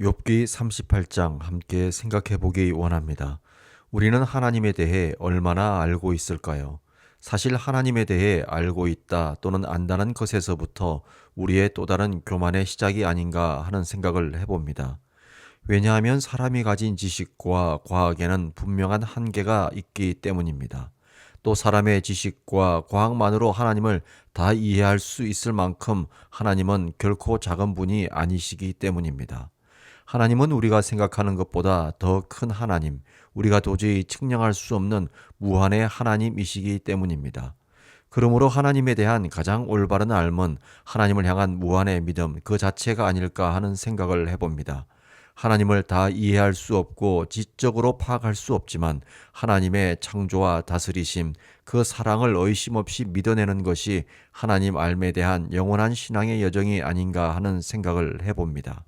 욥기 38장 함께 생각해 보기 원합니다. 우리는 하나님에 대해 얼마나 알고 있을까요? 사실 하나님에 대해 알고 있다 또는 안다는 것에서부터 우리의 또 다른 교만의 시작이 아닌가 하는 생각을 해봅니다. 왜냐하면 사람이 가진 지식과 과학에는 분명한 한계가 있기 때문입니다. 또 사람의 지식과 과학만으로 하나님을 다 이해할 수 있을 만큼 하나님은 결코 작은 분이 아니시기 때문입니다. 하나님은 우리가 생각하는 것보다 더 큰 하나님, 우리가 도저히 측량할 수 없는 무한의 하나님이시기 때문입니다. 그러므로 하나님에 대한 가장 올바른 알은 하나님을 향한 무한의 믿음 그 자체가 아닐까 하는 생각을 해봅니다. 하나님을 다 이해할 수 없고 지적으로 파악할 수 없지만 하나님의 창조와 다스리심, 그 사랑을 의심 없이 믿어내는 것이 하나님 알에 대한 영원한 신앙의 여정이 아닌가 하는 생각을 해봅니다.